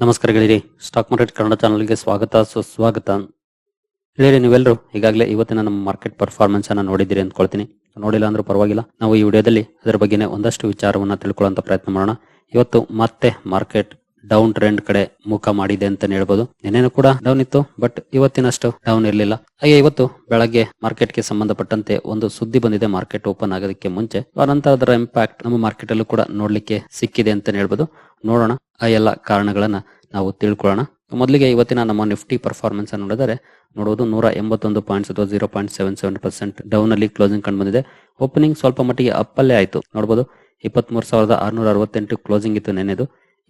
ನಮಸ್ಕಾರ ಗೆಳೆಯರಿ. Stock market Kannada ಚಾನಲ್ಗೆ ಸ್ವಾಗತ, ಸುಸ್ವಾಗತ. ಗೆಳೆಯರಿ ನೀವೆಲ್ಲರೂ ಈಗಾಗಲೇ ಇವತ್ತಿನ ನಮ್ಮ ಮಾರ್ಕೆಟ್ ಪರ್ಫಾರ್ಮೆನ್ಸ್ ಅನ್ನ ನೋಡಿದ್ದೀರಿ ಅಂದ್ಕೊಳ್ತೀನಿ. ನೋಡಿಲ್ಲ ಅಂದ್ರೂ ಪರವಾಗಿಲ್ಲ. ನಾವು ಈ ವಿಡಿಯೋದಲ್ಲಿ ಅದರ ಬಗ್ಗೆನೇ ಒಂದಷ್ಟು ವಿಚಾರವನ್ನ ತಿಳ್ಕೊಳ್ಳುವಂತ ಪ್ರಯತ್ನ ಮಾಡೋಣ. ಇವತ್ತು ಮತ್ತೆ ಮಾರ್ಕೆಟ್ ಡೌನ್ ಟ್ರೆಂಡ್ ಕಡೆ ಮುಖ ಮಾಡಿದೆ ಅಂತ ಹೇಳ್ಬೋದು. ನಿನ್ನೆನೂ ಕೂಡ ಡೌನ್ ಇತ್ತು, ಬಟ್ ಇವತ್ತಿನಷ್ಟು ಡೌನ್ ಇರಲಿಲ್ಲ. ಹಾಗೆ ಇವತ್ತು ಬೆಳಗ್ಗೆ ಮಾರ್ಕೆಟ್ಗೆ ಸಂಬಂಧಪಟ್ಟಂತೆ ಒಂದು ಸುದ್ದಿ ಬಂದಿದೆ. ಮಾರ್ಕೆಟ್ ಓಪನ್ ಆಗೋದಕ್ಕೆ ಮುಂಚೆ ಅನಂತರ ಅದರ ಇಂಪ್ಯಾಕ್ಟ್ ನಮ್ಮ ಮಾರ್ಕೆಟ್ ಅಲ್ಲೂ ಕೂಡ ನೋಡ್ಲಿಕ್ಕೆ ಸಿಕ್ಕಿದೆ ಅಂತ ಹೇಳ್ಬೋದು. ನೋಡೋಣ ಆ ಎಲ್ಲ ಕಾರಣಗಳನ್ನ ನಾವು ತಿಳ್ಕೊಳ್ಳೋಣ. ಮೊದಲಿಗೆ ಇವತ್ತಿನ ನಮ್ಮ ನಿಫ್ಟಿ ಪರ್ಫಾರ್ಮೆನ್ಸ್ ಅನ್ನು ನೋಡಿದರೆ ನೋಡುವುದು ನೂರ ಎಂಬತ್ತೊಂದು ಪಾಯಿಂಟ್ಸ್ ಅಥವಾ zero point seven seven percent down ಅಲ್ಲಿ ಕ್ಲೋಸಿಂಗ್ ಕಂಡು ಬಂದಿದೆ. ಓಪನಿಂಗ್ ಸ್ವಲ್ಪ ಮಟ್ಟಿಗೆ ಅಪ್ಪಲ್ಲೇ ಆಯಿತು. ನೋಡಬಹುದು ಇಪ್ಪತ್ಮೂರು ಸಾವಿರದ ಆರ್ನೂರ ಅರವತ್ತೆಂಟು ಕ್ಲೋಸಿಂಗ್ ಇತ್ತು ನೆನೆದು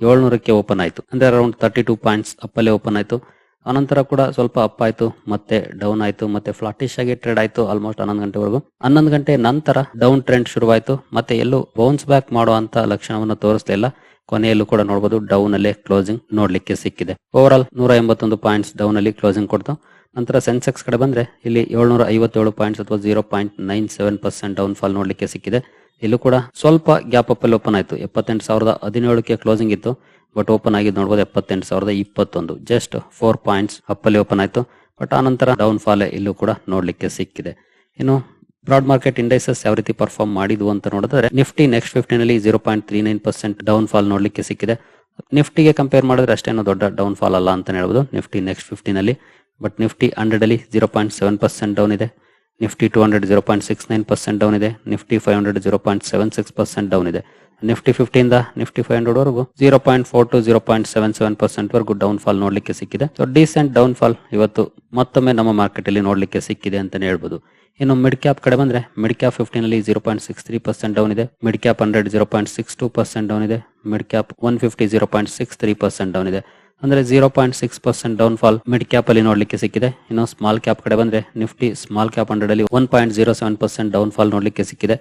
ಏಳ್ನೂರಕ್ಕೆ ಓಪನ್ ಆಯಿತು. ಅಂದರೆ ಅರೌಂಡ್ ತರ್ಟಿ ಟೂ ಪಾಯಿಂಟ್ಸ್ ಅಪ್ಪಲ್ಲೇ ಓಪನ್ ಆಯಿತು. ಅನಂತರ ಕೂಡ ಸ್ವಲ್ಪ ಅಪ್ ಆಯಿತು, ಮತ್ತೆ ಡೌನ್ ಆಯಿತು, ಮತ್ತೆ ಫ್ಲಾಟಿಶ್ ಆಗಿ ಟ್ರೇಡ್ ಆಯಿತು ಆಲ್ಮೋಸ್ಟ್ ಹನ್ನೊಂದು ಗಂಟೆವರೆಗೂ. ಹನ್ನೊಂದು ಗಂಟೆ ನಂತರ ಡೌನ್ ಟ್ರೆಂಡ್ ಶುರುವಾಯಿತು, ಮತ್ತೆ ಎಲ್ಲೂ ಬೌನ್ಸ್ ಬ್ಯಾಕ್ ಮಾಡುವಂತ ಲಕ್ಷಣವನ್ನು ತೋರಿಸಲಿಲ್ಲ ಕೊನೆಯಲ್ಲೂ ಕೂಡ ನೋಡಬಹುದು ಡೌನ್ ಅಲ್ಲೇ ಕ್ಲೋಸಿಂಗ್ ನೋಡ್ಲಿಕ್ಕೆ ಸಿಕ್ಕಿದೆ. ಓವರ್ ಆಲ್ ನೂರ ಎಂಬತ್ತೊಂದು ಪಾಯಿಂಟ್ಸ್ ಡೌನ್ ಅಲ್ಲಿ ಕ್ಲೋಸಿಂಗ್ ಕೊಡ್ತು. ನಂತರ ಸೆನ್ಸೆಕ್ಸ್ ಕಡೆ ಬಂದ್ರೆ ಇಲ್ಲಿ ಏಳ್ನೂರ ಐವತ್ತೇಳು ಪಾಯಿಂಟ್ಸ್ ಅಥವಾ zero point nine seven percent down fall ನೋಡ್ಲಿಕ್ಕೆ ಸಿಕ್ಕಿದೆ. ಇಲ್ಲೂ ಕೂಡ ಸ್ವಲ್ಪ ಗ್ಯಾಪ್ ಅಪ್ ಅಲ್ಲಿ ಓಪನ್ ಆಯಿತು. ಎಪ್ಪತ್ತೆಂಟು ಸಾವಿರದ ಹದಿನೇಳಕ್ಕೆ ಕ್ಲೋಸಿಂಗ್ ಇತ್ತು. ಬಟ್ ಓಪನ್ ಆಗಿದ್ದು ನೋಡಬಹುದು ಎಪ್ಪತ್ತೆಂಟು ಸಾವಿರದ ಇಪ್ಪತ್ತೊಂದು. ಜಸ್ಟ್ ಫೋರ್ ಪಾಯಿಂಟ್ಸ್ ಅಪ್ಪಲ್ಲಿ ಓಪನ್ ಆಯಿತು. ಬಟ್ ಆನಂತರ ಡೌನ್ ಫಾಲ್ ಇಲ್ಲೂ ಕೂಡ ನೋಡಲಿಕ್ಕೆ ಸಿಕ್ಕಿದೆ. ಇನ್ನು ಬ್ರಾಡ್ ಮಾರ್ಕೆಟ್ ಇಂಡೈಸಸ್ ಯಾವ ರೀತಿ ಪರ್ಫಾರ್ಮ್ ಮಾಡಿದ್ವು ಅಂತ ನೋಡಿದ್ರೆ Nifty next ಫಿಫ್ಟಿನಲ್ಲಿ zero point three nine percent down fall ನೋಡಲಿಕ್ಕೆ ಸಿಕ್ಕಿದೆ. ನಿಫ್ಟಿಗೆ ಕಂಪೇರ್ ಮಾಡಿದ್ರೆ ಅಷ್ಟೇನು ದೊಡ್ಡ ಡೌನ್ ಫಾಲ್ ಅಲ್ಲ ಅಂತ ಹೇಳ್ಬೋದು. ನಿಫ್ಟಿ ನೆಕ್ಸ್ಟ್ ಫಿಫ್ಟಿನಲ್ಲಿ ಬಟ್ ನಿಫ್ಟಿ ಹಂಡ್ರೆಡ್ ಅಲ್ಲಿ zero point seven percent down ಇದೆ. Nifty two hundred zero point six nine percent down ಇದೆ, Nifty five hundred zero point seven six percent down ಇದೆ. ನಿಫ್ಟಿ ಫಿಫ್ಟಿಯಿಂದ Nifty five hundred ವರೆಗೂ zero point four to zero point seven seven percent ವರೆಗೂ down fall ನೋಡ್ಲಿಕ್ಕೆ ಸಿಕ್ಕಿದೆ. So decent down fall ಇವತ್ತು ಮತ್ತೊಮ್ಮೆ ನಮ್ಮ ಮಾರ್ಕೆಟ್ ಅಲ್ಲಿ ನೋಡ್ಲಿಕ್ಕೆ ಸಿಕ್ಕಿದೆ ಅಂತಾನೆ ಹೇಳ್ಬೋದು. ಇನ್ನು ಮಿಡ್ ಕ್ಯಾಪ್ ಕಡೆ ಬಂದ್ರೆ mid cap fifteen zero point six three percent down ಇದೆ mid cap hundred zero point six two percent down ಇದೆ mid cap one fifty zero point six three percent down ಇದೆ. ಅಂದ್ರೆ zero point six percent down fall mid cap ಅಲ್ಲಿ ನೋಡ್ಲಿಕ್ಕೆ ಸಿಕ್ಕಿದೆ. ಇನ್ನು small cap ಕಡೆ ಬಂದ್ರೆ ನಿಫ್ಟಿ ಸ್ಮಾಲ್ ಕ್ಯಾಪ್ ಹಂಡ್ರೆಡ್ ಅಲ್ಲಿ one point zero seven percent down fall ನೋಡ್ಲಿಕ್ಕೆ ಸಿಕ್ಕಿದೆ.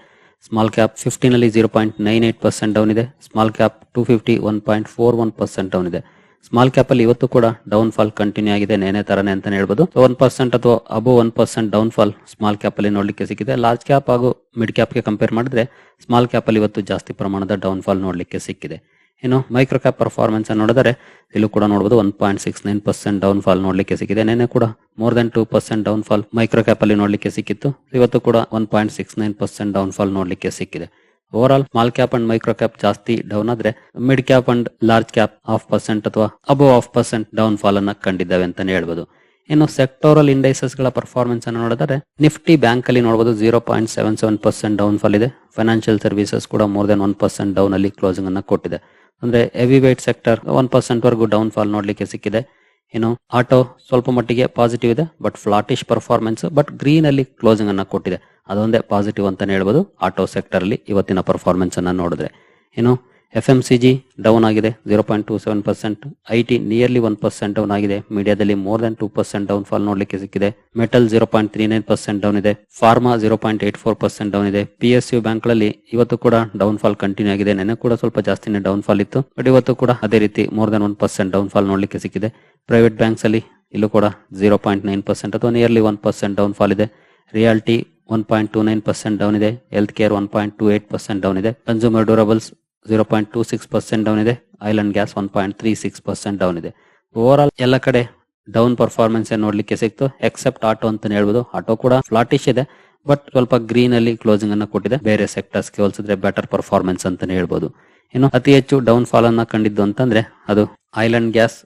ಸ್ಮಾಲ್ ಕ್ಯಾಪ್ ಫಿಫ್ಟೀನ್ ಅಲ್ಲಿ zero point nine eight percent down ಇದೆ. Small cap two fifty one point four one percent down ಇದೆ. Small cap ಅಲ್ಲಿ ಇವತ್ತು ಕೂಡ down fall continue ಆಗಿದೆ ನೇನೆ ತರನೇ ಅಂತ ಹೇಳ್ಬೋದು. ಒನ್ ಪರ್ಸೆಂಟ್ ಅಥವಾ above one percent down fall small cap ಅಲ್ಲಿ ನೋಡ್ಲಿಕ್ಕೆ ಸಿಕ್ಕಿದೆ. ಲಾರ್ಜ್ ಕ್ಯಾಪ್ ಹಾಗೂ ಮಿಡ್ ಕ್ಯಾಪ್ಗೆ ಕಂಪೇರ್ ಮಾಡಿದ್ರೆ ಸ್ಮಾಲ್ ಕ್ಯಾಪ್ ಅಲ್ಲಿ ಇವತ್ತು ಜಾಸ್ತಿ ಪ್ರಮಾಣದ ಡೌನ್ ಫಾಲ್ ನೋಡ್ಲಿಕ್ಕೆ ಸಿಕ್ಕಿದೆ. ಇನ್ನು ಮೈಕ್ರೋ ಕ್ಯಾಪ್ ಪರ್ಫಾರ್ಮೆನ್ಸ್ ನೋಡಿದರೆ ಇಲ್ಲೂ ಕೂಡ ನೋಡಬಹುದು one point six nine percent down fall ನೋಡಲಿಕ್ಕೆ ಸಿಕ್ಕಿದೆ. ನೆನೆ ಕೂಡ more than two percent down fall micro cap ಅಲ್ಲಿ ನೋಡಲಿಕ್ಕೆ ಸಿಕ್ಕಿತ್ತು. ಇವತ್ತು ಕೂಡ one point six nine percent down fall ನೋಡಲಿಕ್ಕೆ ಸಿಕ್ಕಿದೆ. Overall small cap and micro cap ಜಾಸ್ತಿ ಡೌನ್ ಆದ್ರೆ mid cap and large cap half percent ಅಥವಾ above half percent down fall ಅನ್ನ ಕಂಡಿದ್ದಾವೆ ಅಂತಾನೆ ಹೇಳ್ಬೋದು. ಇನ್ನು ಸೆಕ್ಟೋರಲ್ ಇಂಡೈಸಸ್ಗಳ ಪರ್ಫಾರ್ಮೆನ್ಸ್ ಅನ್ನು ನೋಡಿದರೆ ನಿಫ್ಟಿ ಬ್ಯಾಂಕ್ ಅಲ್ಲಿ ನೋಡಬಹುದು zero point seven seven percent down fall ಇದೆ. ಫೈನಾನ್ಷಿಯಲ್ ಸರ್ವಿಸಸ್ ಕೂಡ more than one percent down ಅಲ್ಲಿ ಕ್ಲೋಸಿಂಗ್ ಅನ್ನ ಕೊಟ್ಟಿದೆ. ಅಂದ್ರೆ heavy weight sector one percent ವರೆಗೂ ಡೌನ್ ಫಾಲ್ ನೋಡ್ಲಿಕ್ಕೆ ಸಿಕ್ಕಿದೆ. ಏನು ಆಟೋ ಸ್ವಲ್ಪ ಮಟ್ಟಿಗೆ ಪಾಸಿಟಿವ್ ಇದೆ but flattish performance but green ಅಲ್ಲಿ ಕ್ಲೋಸಿಂಗ್ ಅನ್ನ ಕೊಟ್ಟಿದೆ. ಅದೊಂದೇ ಪಾಸಿಟಿವ್ ಅಂತಾನೆ ಹೇಳ್ಬೋದು ಆಟೋ ಸೆಕ್ಟರ್ ಅಲ್ಲಿ ಇವತ್ತಿನ ಪರ್ಫಾರ್ಮೆನ್ಸ್ ಅನ್ನ ನೋಡಿದ್ರೆ. ಇನ್ನು F M C G down ಆಗಿದೆ. Zero point two seven percent I T nearly one percent down ಆಗಿದೆ. ಮೀಡಿಯಾದಲ್ಲಿ more than two percent down fall ನೋಡಲಿಕ್ಕೆ ಸಿಕ್ಕಿದೆ. Metal zero point three nine percent down ಇದೆ. Pharma zero point eight four percent down ಇದೆ. P S U ಬ್ಯಾಂಕ್ಗಳಲ್ಲಿ ಇವತ್ತು ಕೂಡ down fall continue ಆಗಿದೆ. ನೆನೆ ಕೂಡ ಸ್ವಲ್ಪ ಜಾಸ್ತಿನೇ ಡೌನ್ ಫಾಲ್ ಇತ್ತು. ಬಟ್ ಇವತ್ತು ಕೂಡ ಅದೇ ರೀತಿ more than one percent down fall ನೋಡಲಿಕ್ಕೆ ಸಿಕ್ಕಿದೆ. ಪ್ರೈವೇಟ್ ಬ್ಯಾಂಕ್ಸ್ ಅಲ್ಲಿ ಇಲ್ಲೂ ಕೂಡ ಜೀರೋ ಪಾಯಿಂಟ್ ನೈನ್ ಪರ್ಸೆಂಟ್ ಅಥವಾ nearly one percent down fall ಇದೆ. Reality one point two nine percent down ಇದೆ. Health care one point two eight percent down ಇದೆ. Consumer durables zero point two six percent down ಇದೆ oil and gas one point three six percent down ಇದೆ. Over all ಎಲ್ಲ ಕಡೆ down performance ನೋಡ್ಲಿಕ್ಕೆ ಸಿಕ್ತು? Accept auto ಅಂತ ಹೇಳ್ಬೋದು. Auto ಕೂಡ ಫ್ಲಾಟಿಶ್ ಇದೆ ಬಟ್ ಸ್ವಲ್ಪ ಗ್ರೀನ್ ಅಲ್ಲಿ ಕ್ಲೋಸಿಂಗ್ ಅನ್ನ ಕೊಟ್ಟಿದೆ. ಬೇರೆ ಸೆಕ್ಟರ್ಸ್ಗೆ ಹೋಲಿಸಿದ್ರೆ ಬೆಟರ್ ಪರ್ಫಾರ್ಮೆನ್ಸ್ ಅಂತಾನೆ ಹೇಳ್ಬೋದು. ಇನ್ನು ಅತಿ ಹೆಚ್ಚು ಡೌನ್ ಫಾಲ್ ಅನ್ನ ಕಂಡಿದ್ದು ಅಂತಂದ್ರೆ ಅದು oil and gas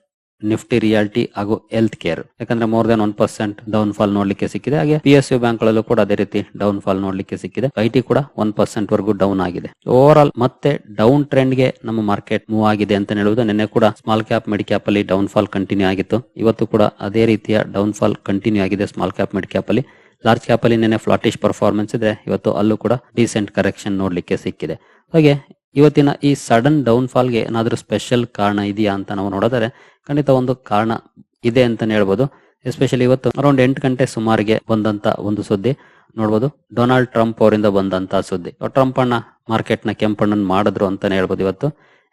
Nifty realty ಹಾಗೂ ಹೆಲ್ತ್ ಕೇರ್ ಯಾಕಂದ್ರೆ more than one percent down fall ನೋಡ್ಲಿಕ್ಕೆ ಸಿಕ್ಕಿದೆ. ಹಾಗೆ ಪಿ ಎಸ್ ಯು ಬ್ಯಾಂಕ್ ಗಳಲ್ಲೂ ಕೂಡ ಅದೇ ರೀತಿ ಡೌನ್ ಫಾಲ್ ನೋಡ್ಲಿಕ್ಕೆ ಸಿಕ್ಕಿದೆ. ಐ ಟಿ ಕೂಡ ಒನ್ ಪರ್ಸೆಂಟ್ ವರೆಗೂ ಡೌನ್ ಆಗಿದೆ. ಓವರ್ ಆಲ್ ಮತ್ತೆ ಡೌನ್ ಟ್ರೆಂಡ್ಗೆ ನಮ್ಮ ಮಾರ್ಕೆಟ್ ಮೂವ್ ಆಗಿದೆ ಅಂತ ಹೇಳುವುದು ನಿನ್ನೆ ಕೂಡ ಸ್ಮಾಲ್ ಕ್ಯಾಪ್ ಮಿಡ್ ಕ್ಯಾಪ್ ಅಲ್ಲಿ ಡೌನ್ ಫಾಲ್ ಕಂಟಿನ್ಯೂ ಆಗಿತ್ತು. ಇವತ್ತು ಕೂಡ ಅದೇ ರೀತಿಯ ಡೌನ್ ಫಾಲ್ ಕಂಟಿನ್ಯೂ ಆಗಿದೆ ಸ್ಮಾಲ್ ಕ್ಯಾಪ್ ಮಿಡ್ ಕ್ಯಾಪ್ ಅಲ್ಲಿ. ಲಾರ್ಜ್ ಕ್ಯಾಪ್ ಅಲ್ಲಿ ನಿನ್ನೆ ಫ್ಲಾಟಿಶ್ ಪರ್ಫಾರ್ಮೆನ್ಸ್ ಇದೆ ಇವತ್ತು ಅಲ್ಲೂ ಕೂಡ ಡೀಸೆಂಟ್ ಕರೆಕ್ಷನ್ ನೋಡ್ಲಿಕ್ಕೆ ಸಿಕ್ಕಿದೆ. ಹಾಗೆ ಇವತ್ತಿನ ಈ ಸಡನ್ ಡೌನ್ ಫಾಲ್ಗೆ ಏನಾದರೂ ಸ್ಪೆಷಲ್ ಕಾರಣ ಇದೆಯಾ ಅಂತ ನಾವು ನೋಡಿದರೆ ಖಂಡಿತ ಒಂದು ಕಾರಣ ಇದೆ ಅಂತಾನೆ ಹೇಳ್ಬೋದು. ಎಸ್ಪೆಷಲಿ ಇವತ್ತು ಅರೌಂಡ್ ಎಂಟು ಗಂಟೆ ಸುಮಾರಿಗೆ ಬಂದಂತ ಒಂದು ಸುದ್ದಿ. ನೋಡ್ಬೋದು ಡೊನಾಲ್ಡ್ ಟ್ರಂಪ್ ಅವರಿಂದ ಬಂದಂತ ಸುದ್ದಿ. ಟ್ರಂಪ್ ಅಣ್ಣ ಮಾರ್ಕೆಟ್ನ ಕೆಂಪಣ್ಣನ್ ಮಾಡಿದ್ರು ಅಂತಾನೆ ಹೇಳ್ಬೋದು ಇವತ್ತು.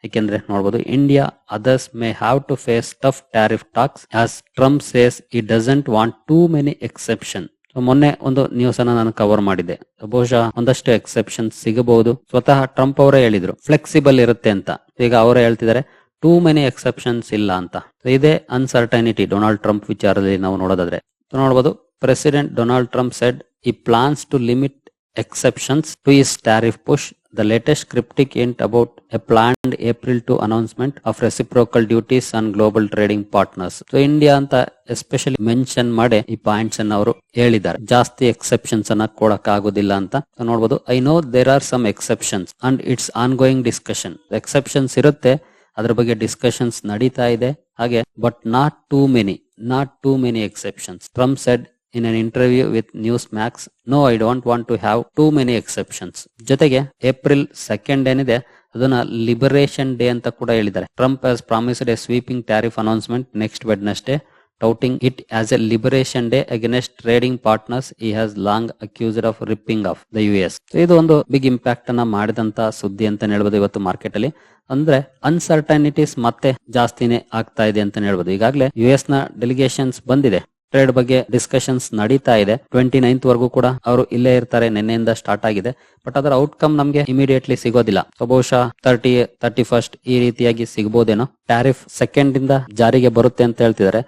ಯಾಕೆಂದ್ರೆ ನೋಡ್ಬೋದು India others may have to face tough tariff talks as Trump says he doesn't want too many exception ಮೊನ್ನೆ ಒಂದು ನ್ಯೂಸ್ ಅನ್ನ ನಾನು ಕವರ್ ಮಾಡಿದೆ ಬಹುಶಃ ಒಂದಷ್ಟು ಎಕ್ಸೆಪ್ಷನ್ ಸಿಗಬಹುದು. ಸ್ವತಃ ಟ್ರಂಪ್ ಅವರೇ ಹೇಳಿದ್ರು ಫ್ಲೆಕ್ಸಿಬಲ್ ಇರುತ್ತೆ ಅಂತ. ಈಗ ಅವರೇ ಹೇಳ್ತಿದ್ದಾರೆ ಟೂ ಮೆನಿ ಎಕ್ಸೆಪ್ಷನ್ಸ್ ಇಲ್ಲ ಅಂತ. ಇದೇ ಅನ್ಸರ್ಟನಿಟಿ ಡೊನಾಲ್ಡ್ ಟ್ರಂಪ್ ವಿಚಾರದಲ್ಲಿ ನಾವು ನೋಡೋದಾದ್ರೆ. ನೋಡಬಹುದು president Donald Trump said he plans to limit exceptions to his tariff push the latest cryptic hint about a planned April two announcement of reciprocal duties on global trading partners so India ಅಂತ especially mention ಮಾಡಿ ಈ points ಅನ್ನ ಅವರು ಹೇಳಿದ್ದಾರೆ. ಜಾಸ್ತಿ exceptions ಅನ್ನ ಕೊಡಕ್ ಆಗುದಿಲ್ಲ ಅಂತ ನೋಡಬಹುದು I know there are some exceptions and it's ongoing discussion exceptions ಇರುತ್ತೆ. ಅದ್ರ ಬಗ್ಗೆ ಡಿಸ್ಕಷನ್ಸ್ ನಡೀತಾ ಇದೆ. ಹಾಗೆ but not too many not too many exceptions Trump said in an interview with Newsmax no I don't want to have too many exceptions ಜೊತೆಗೆ April second ಏನಿದೆ, ಅದನ್ನ liberation day ಅಂತ ಕೂಡ ಹೇಳಿದ್ದಾರೆ. Trump has promised a sweeping tariff announcement next Wednesday touting it as a liberation day against trading partners he has long accused of ripping off the US. ಇದು ಒಂದು big impact ಅನ್ನ ಮಾಡಿದಂತ ಸುದ್ದಿ ಅಂತ ಹೇಳ್ಬೋದು ಇವತ್ತು ಮಾರ್ಕೆಟ್ ಅಲ್ಲಿ. ಅಂದ್ರೆ ಅನ್ಸರ್ಟನಿಟೀಸ್ ಮತ್ತೆ ಜಾಸ್ತಿನೇ ಆಗ್ತಾ ಇದೆ ಅಂತ ಹೇಳ್ಬೋದು. ಈಗಾಗಲೇ ಯುಎಸ್ನ ಡೆಲಿಗೇಷನ್ಸ್ ಬಂದಿದೆ. ಟ್ರೇಡ್ ಬಗ್ಗೆ ಡಿಸ್ಕಷನ್ಸ್ ನಡೀತಾ ಇದೆ. ಟ್ವೆಂಟಿ ನೈನ್ತ್ ವರೆಗೂ ಕೂಡ ಅವರು ಇಲ್ಲೇ ಇರ್ತಾರೆ, ನಿನ್ನೆಯಿಂದ ಸ್ಟಾರ್ಟ್ ಆಗಿದೆ. ಬಟ್ ಅದರ ಔಟ್ಕಮ್ ನಮಗೆ ಇಮಿಡಿಯೇಟ್ಲಿ ಸಿಗೋದಿಲ್ಲ. ಬಹುಶಃ ತರ್ಟಿ ತರ್ಟಿ ಫಸ್ಟ್ ಈ ರೀತಿಯಾಗಿ ಸಿಗಬಹುದೇನೋ ಟ್ಯಾರಿಫ್ ಸೆಕೆಂಡ್ ಇಂದ ಜಾರಿಗೆ ಬರುತ್ತೆ ಅಂತ ಹೇಳ್ತಿದ್ದಾರೆ.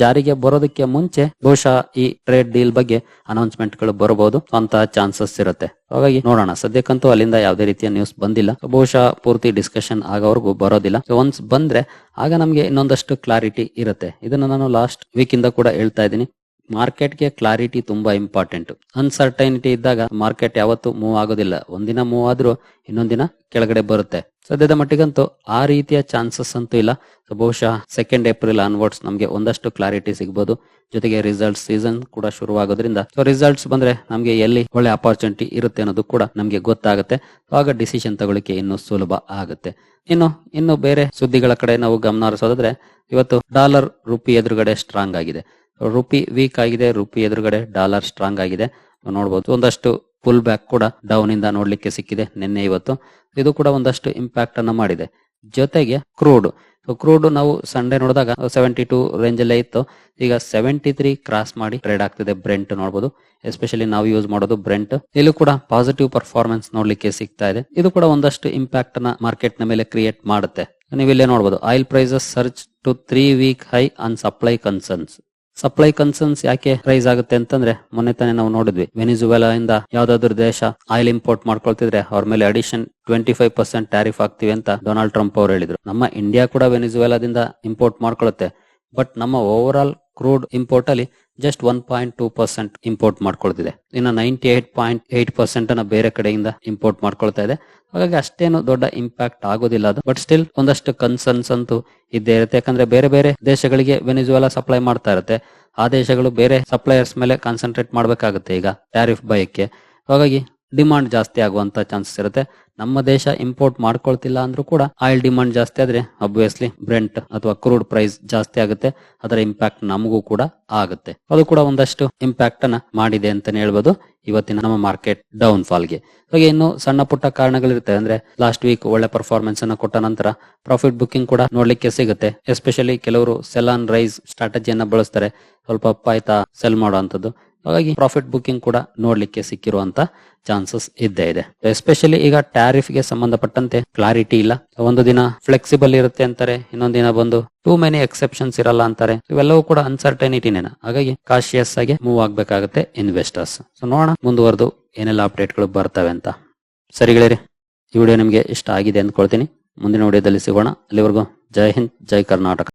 ಜಾರಿಗೆ ಬರೋದಕ್ಕೆ ಮುಂಚೆ ಬಹುಶಃ ಈ ಟ್ರೇಡ್ ಡೀಲ್ ಬಗ್ಗೆ ಅನೌನ್ಸ್ಮೆಂಟ್ಗಳು ಬರಬಹುದು. ಅಂತ ಚಾನ್ಸಸ್ ಇರುತ್ತೆ. ಹಾಗಾಗಿ ನೋಡೋಣ. ಸದ್ಯಕ್ಕಂತೂ ಅಲ್ಲಿಂದ ಯಾವುದೇ ರೀತಿಯ ನ್ಯೂಸ್ ಬಂದಿಲ್ಲ. ಬಹುಶಃ ಪೂರ್ತಿ ಡಿಸ್ಕಷನ್ ಆಗೋವರೆಗೂ ಬರೋದಿಲ್ಲ. ಸೊ ಒನ್ಸ್ ಬಂದ್ರೆ ಆಗ ನಮಗೆ ಇನ್ನೊಂದಷ್ಟು ಕ್ಲಾರಿಟಿ ಇರುತ್ತೆ. ಇದನ್ನ ನಾನು ಲಾಸ್ಟ್ ವೀಕ್ ಇಂದ ಕೂಡ ಹೇಳ್ತಾ ಇದ್ದೀನಿ. ಮಾರ್ಕೆಟ್ಗೆ ಕ್ಲಾರಿಟಿ ತುಂಬಾ ಇಂಪಾರ್ಟೆಂಟ್ ಅನ್ಸರ್ಟೈನಿಟಿ ಇದ್ದಾಗ ಮಾರ್ಕೆಟ್ ಯಾವತ್ತೂ ಮೂವ್ ಆಗೋದಿಲ್ಲ. ಒಂದಿನ ಮೂವ್ ಆದ್ರೂ ಇನ್ನೊಂದಿನ ಕೆಳಗಡೆ ಬರುತ್ತೆ. ಸದ್ಯದ ಮಟ್ಟಿಗಂತೂ ಆ ರೀತಿಯ ಚಾನ್ಸಸ್ ಅಂತೂ ಇಲ್ಲ. ಸೊ ಬಹುಶಃ ಸೆಕೆಂಡ್ ಏಪ್ರಿಲ್ ಆನ್ವರ್ಡ್ಸ್ ನಮಗೆ ಒಂದಷ್ಟು ಕ್ಲಾರಿಟಿ ಸಿಗ್ಬೋದು. ಜೊತೆಗೆ ರಿಸಲ್ಟ್ ಸೀಸನ್ ಕೂಡ ಶುರುವಾಗೋದ್ರಿಂದ ಸೊ ರಿಸಲ್ಟ್ಸ್ ಬಂದ್ರೆ ನಮಗೆ ಎಲ್ಲಿ ಒಳ್ಳೆ ಅಪಾರ್ಚುನಿಟಿ ಇರುತ್ತೆ ಅನ್ನೋದು ಕೂಡ ನಮಗೆ ಗೊತ್ತಾಗುತ್ತೆ. ಆಗ ಡಿಸಿಷನ್ ತಗೊಳ್ಳಿಕ್ಕೆ ಇನ್ನು ಸುಲಭ ಆಗುತ್ತೆ. ಇನ್ನು ಇನ್ನು ಬೇರೆ ಸುದ್ದಿಗಳ ಕಡೆ ನಾವು ಗಮನ ಹರಿಸೋದಾದ್ರೆ ಇವತ್ತು ಡಾಲರ್ ರುಪಿ ಎದುರುಗಡೆ ಸ್ಟ್ರಾಂಗ್ ಆಗಿದೆ. ರುಪಿ ವೀಕ್ ಆಗಿದೆ ರುಪಿ ಎದುರುಗಡೆ ಡಾಲರ್ ಸ್ಟ್ರಾಂಗ್ ಆಗಿದೆ. ನೋಡಬಹುದು ಒಂದಷ್ಟು ಪುಲ್ ಬ್ಯಾಕ್ ಕೂಡ ಡೌನ್ ಇಂದ ನೋಡ್ಲಿಕ್ಕೆ ಸಿಕ್ಕಿದೆ ನಿನ್ನೆ ಇವತ್ತು. ಇದು ಕೂಡ ಒಂದಷ್ಟು ಇಂಪ್ಯಾಕ್ಟ್ ಅನ್ನ ಮಾಡಿದೆ. ಜೊತೆಗೆ ಕ್ರೂಡ್ ಕ್ರೂಡ್ ನಾವು ಸಂಡೇ ನೋಡಿದಾಗ ಸೆವೆಂಟಿ ಟೂ ರೇಂಜ್ ಅಲ್ಲೇ ಇತ್ತು. ಈಗ ಸೆವೆಂಟಿ ತ್ರೀ ಕ್ರಾಸ್ ಮಾಡಿ ಟ್ರೇಡ್ ಆಗ್ತಿದೆ ಬ್ರೆಂಟ್ ನೋಡಬಹುದು ಎಸ್ಪೆಷಲಿ ನಾವು ಯೂಸ್ ಮಾಡೋದು ಬ್ರೆಂಟ್ ಇಲ್ಲೂ ಕೂಡ ಪಾಸಿಟಿವ್ ಪರ್ಫಾರ್ಮೆನ್ಸ್ ನೋಡ್ಲಿಕ್ಕೆ ಸಿಗ್ತಾ ಇದೆ. ಇದು ಕೂಡ ಒಂದಷ್ಟು ಇಂಪ್ಯಾಕ್ಟ್ನ ಮಾರ್ಕೆಟ್ನ ಮೇಲೆ ಕ್ರಿಯೇಟ್ ಮಾಡುತ್ತೆ. ನೀವು ಇಲ್ಲೇ ನೋಡಬಹುದು oil prices surge to three week high on supply concerns supply concerns ಯಾಕೆ ರೈಸ್ ಆಗುತ್ತೆ ಅಂತಂದ್ರೆ, ಮೊನ್ನೆ ತಾನೇ ನಾವು ನೋಡಿದ್ವಿ. ವೆನಿಜುವೆಲಾ ಇಂದ ಯಾವ್ದಾದ್ರು ದೇಶ ಆಯಿಲ್ ಇಂಪೋರ್ಟ್ ಮಾಡ್ಕೊಳ್ತಿದ್ರೆ ಅವ್ರ ಮೇಲೆ addition twenty five percent tariff ಆಗ್ತಿವಿ ಅಂತ ಡೊನಾಲ್ಡ್ ಟ್ರಂಪ್ ಅವರು ಹೇಳಿದ್ರು. ನಮ್ಮ ಇಂಡಿಯಾ ಕೂಡ ವೆನಿಜುವೆಲಾದಿಂದ ಇಂಪೋರ್ಟ್ ಮಾಡ್ಕೊಳ್ಳುತ್ತೆ ಬಟ್ ನಮ್ಮ ಓವರ್ ಆಲ್ ಕ್ರೂಡ್ ಇಂಪೋರ್ಟ್ ಅಲ್ಲಿ just one point two percent import ಮಾಡ್ಕೊಳ್ತಿದೆ. ಇನ್ನು ninety eight point eight percent ಅನ್ನ ಬೇರೆ ಕಡೆಯಿಂದ ಇಂಪೋರ್ಟ್ ಮಾಡ್ಕೊಳ್ತಾ ಇದೆ. ಹಾಗಾಗಿ ಅಷ್ಟೇನು ದೊಡ್ಡ ಇಂಪ್ಯಾಕ್ಟ್ ಆಗೋದಿಲ್ಲ ಅದು. ಬಟ್ ಸ್ಟಿಲ್ ಒಂದಷ್ಟು ಕನ್ಸರ್ನ್ಸ್ ಅಂತೂ ಇದ್ದೇ ಇರುತ್ತೆ. ಯಾಕಂದ್ರೆ ಬೇರೆ ಬೇರೆ ದೇಶಗಳಿಗೆ ವೆನಿಜುವೆಲಾ ಸಪ್ಲೈ ಮಾಡ್ತಾ ಇರುತ್ತೆ. ಆ ದೇಶಗಳು ಬೇರೆ ಸಪ್ಲೈಯರ್ಸ್ ಮೇಲೆ ಕಾನ್ಸಂಟ್ರೇಟ್ ಮಾಡಬೇಕಾಗುತ್ತೆ ಈಗ ಟ್ಯಾರಿಫ್ ಬಯಕ್ಕೆ ಹಾಗಾಗಿ ಡಿಮಾಂಡ್ ಜಾಸ್ತಿ ಆಗುವಂತ ಚಾನ್ಸಸ್ ಇರುತ್ತೆ. ನಮ್ಮ ದೇಶ ಇಂಪೋರ್ಟ್ ಮಾಡ್ಕೊಳ್ತಿಲ್ಲ ಅಂದ್ರೂ ಕೂಡ ಆಯಿಲ್ ಡಿಮಾಂಡ್ ಜಾಸ್ತಿ ಆದ್ರೆ ಅಬ್ವಿಯಸ್ಲಿ ಬ್ರೆಂಟ್ ಅಥವಾ ಕ್ರೂಡ್ ಪ್ರೈಸ್ ಜಾಸ್ತಿ ಆಗುತ್ತೆ. ಅದರ ಇಂಪ್ಯಾಕ್ಟ್ ನಮಗೂ ಕೂಡ ಆಗುತ್ತೆ. ಅದು ಕೂಡ ಒಂದಷ್ಟು ಇಂಪ್ಯಾಕ್ಟ್ ಅನ್ನ ಮಾಡಿದೆ ಅಂತಾನೆ ಹೇಳ್ಬೋದು. ಇವತ್ತಿನ ನಮ್ಮ ಮಾರ್ಕೆಟ್ ಡೌನ್ ಫಾಲ್ಗೆ ಹಾಗೆ ಇನ್ನು ಸಣ್ಣ ಪುಟ್ಟ ಕಾರಣಗಳಿರುತ್ತೆ. ಅಂದ್ರೆ ಲಾಸ್ಟ್ ವೀಕ್ ಒಳ್ಳೆ ಪರ್ಫಾರ್ಮೆನ್ಸ್ ಅನ್ನ ಕೊಟ್ಟ ನಂತರ ಪ್ರಾಫಿಟ್ ಬುಕಿಂಗ್ ಕೂಡ ನೋಡ್ಲಿಕ್ಕೆ ಸಿಗುತ್ತೆ. ಎಸ್ಪೆಷಲಿ ಕೆಲವರು ಸೆಲ್ ಆನ್ ರೈಸ್ ಸ್ಟ್ರಾಟಜಿಯನ್ನ ಬಳಸ್ತಾರೆ. ಸ್ವಲ್ಪ ಪಾಯ್ತಾ ಸೆಲ್ ಮಾಡುವಂತದ್ದು ಹಾಗಾಗಿ ಪ್ರಾಫಿಟ್ ಬುಕಿಂಗ್ ಕೂಡ ನೋಡ್ಲಿಕ್ಕೆ ಸಿಕ್ಕಿರುವಂತ ಚಾನ್ಸಸ್ ಇದ್ದೇ ಇದೆ. ಎಸ್ಪೆಷಲಿ ಈಗ ಟ್ಯಾರಿಫ್ಗೆ ಸಂಬಂಧಪಟ್ಟಂತೆ ಕ್ಲಾರಿಟಿ ಇಲ್ಲ. ಒಂದು ದಿನ ಫ್ಲೆಕ್ಸಿಬಲ್ ಇರುತ್ತೆ ಅಂತಾರೆ, ಇನ್ನೊಂದ್ ದಿನ ಬಂದು ಟೂ ಮೆನಿ ಎಕ್ಸೆಪ್ಷನ್ಸ್ ಇರಲ್ಲ ಅಂತಾರೆ. ಇವೆಲ್ಲವೂ ಕೂಡ ಅನ್ಸರ್ಟನಿಟಿನೇನ ಹಾಗಾಗಿ ಕಾಶಿಯಸ್ ಆಗಿ ಮೂವ್ ಆಗ್ಬೇಕಾಗುತ್ತೆ ಇನ್ವೆಸ್ಟರ್ಸ್ ಸೊ ನೋಡೋಣ ಮುಂದುವರೆದು ಏನೆಲ್ಲ ಅಪ್ಡೇಟ್ಗಳು ಬರ್ತವೆ ಅಂತ. ಸರಿಗಳಿರಿ ಈ ವಿಡಿಯೋ ನಿಮಗೆ ಇಷ್ಟ ಆಗಿದೆ ಅಂದ್ಕೊಳ್ತೀನಿ. ಮುಂದಿನ ವಿಡಿಯೋದಲ್ಲಿ ಸಿಗೋಣ. ಅಲ್ಲಿವರೆಗೂ ಜೈ ಹಿಂದ್, ಜೈ ಕರ್ನಾಟಕ.